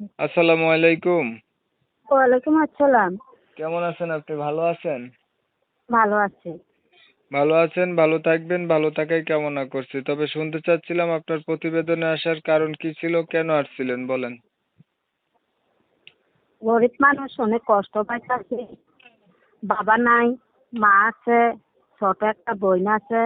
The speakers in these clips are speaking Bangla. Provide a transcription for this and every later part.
আসসালামু আলাইকুম। ওয়ালাইকুম আসসালাম। কেমন আছেন আপনি? ভালো আছেন? ভালো আছি। ভালো আছেন ভালো থাকবেন ভালো থাকাই কামনা করছি। তবে শুনতে চাচ্ছিলাম আপনার প্রতিবেদনে আসার কারণ কি ছিল কেন আসছিলেন বলেন। গরিব মানুষ অনেক কষ্ট পাইতেছি বাবা নাই মা আছে ছোট একটা বোন আছে।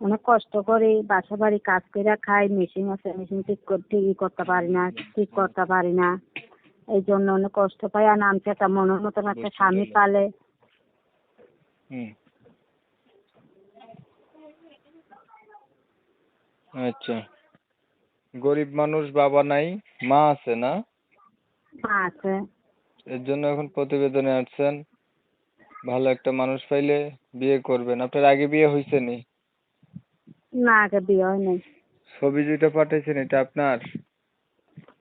অনেক কষ্ট করে বাসা বাড়ি কাজ করে খাই মেশিন আছে মেশিন ঠিক ঠিকই করতে পারি না ঠিক করতে পারি না। এই জন্য অনেক কষ্ট পাই। আর নামছে একটা মনের মতন একটা স্বামী। পালে। আচ্ছা। গরিব মানুষ বাবা নাই মা আছে না? মা আছে। এর জন্য এখন প্রতিবেদনে আসছেন ভালো একটা মানুষ পাইলে বিয়ে করবেন। আপনার আগে বিয়ে হয়েছে নি? না আগে বিয়ে হয় নাই। ছবি যেটা পাঠিয়েছেন এটা আপনার?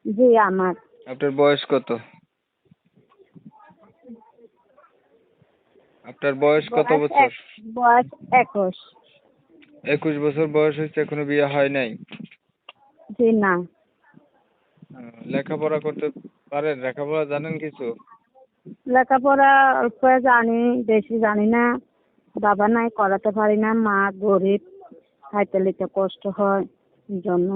জি আমার। আপনার বয়স কত? আপনার বয়স কত বছর? বয়স একুশ। একুশ বছর বয়স হয়েছে এখনও বিয়ে হয় নাই? জি না। লেখাপড়া করতে পারেন? লেখাপড়া জানেন কিছু? লেখাপড়া অল্প জানি বেশি জানি না। বাবা নাই করাতে পারি না মা গরিব। খাইতে লিতে কষ্ট হয় জন্য।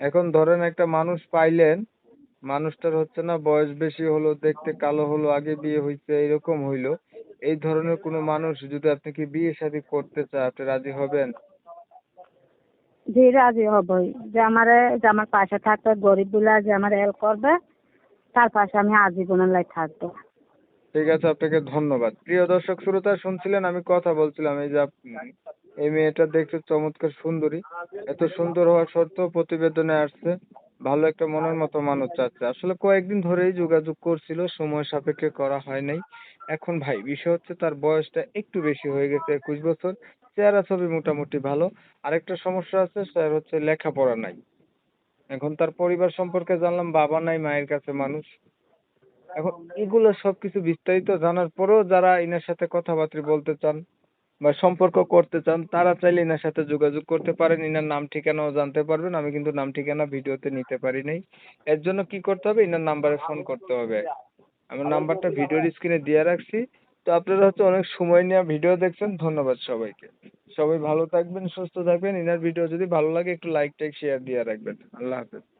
এখন ধরেন একটা মানুষ পাইলেন মানুষটার হচ্ছে না বয়স বেশি হলো দেখতে কালো হলো আগে বিয়ে হয়েছে এরকম হইল। এই ধরনের কোনো মানুষ যদি আপনি কি বিয়ে শাদী করতে চায় আপনি রাজি হবেন? জি রাজি হবই। যে আমার যে আমার পাশে থাকবে গরিবগুলা যে আমার হেল্প করবে তার পাশে আমি আজীবনের লাই থাকব। ঠিক আছে আপনাকে ধন্যবাদ। প্রিয় দর্শক শ্রোতা শুনছিলেন আমি কথা বলছিলাম এই যে এই মেয়েটা দেখতে চমৎকার সুন্দরী। এত সুন্দর হওয়া সত্ত্বেও প্রতিবেদনে আসছে, ভালো একটা মনের মতো মানুষ চাচ্ছে। আসলে কয়েকদিন ধরেই যোগাযোগ করছিল, সময় সাপেক্ষে করা হয় নাই। এখন ভাই, বিষয় হচ্ছে তার বয়সটা একটু বেশি হয়ে গেছে, একুশ বছর। চেহারা ছবি মোটামুটি ভালো। আরেকটা সমস্যা আছে, স্যার, হচ্ছে লেখাপড়া নাই। এখন তার পরিবার সম্পর্কে জানলাম, বাবা নাই, মায়ের কাছে মানুষ। এখন এগুলো সবকিছু বিস্তারিত জানার পরেও যারা এনার সাথে কথাবার্তা বলতে চান বা সম্পর্ক করতে চান, তারা চাইলে এনার সাথে যোগাযোগ করতে পারেন। এনার নাম, ঠিকানাও জানতে পারবেন। আমি কিন্তু নাম, ঠিকানা ভিডিওতে নিতে পারি নাই। এর জন্য কি করতে হবে? এনার নাম্বারে ফোন করতে হবে। আমার নাম্বারটা ভিডিওর স্ক্রিনে দিয়ে রাখছি। তো আপনারা হচ্ছে অনেক সময় নিয়ে ভিডিও দেখছেন। ধন্যবাদ সবাইকে। সবাই ভালো থাকবেন, সুস্থ থাকবেন। এনার ভিডিও যদি ভালো লাগে, একটু লাইক টাইক শেয়ার দিয়ে রাখবেন। আল্লাহ হাফেজ।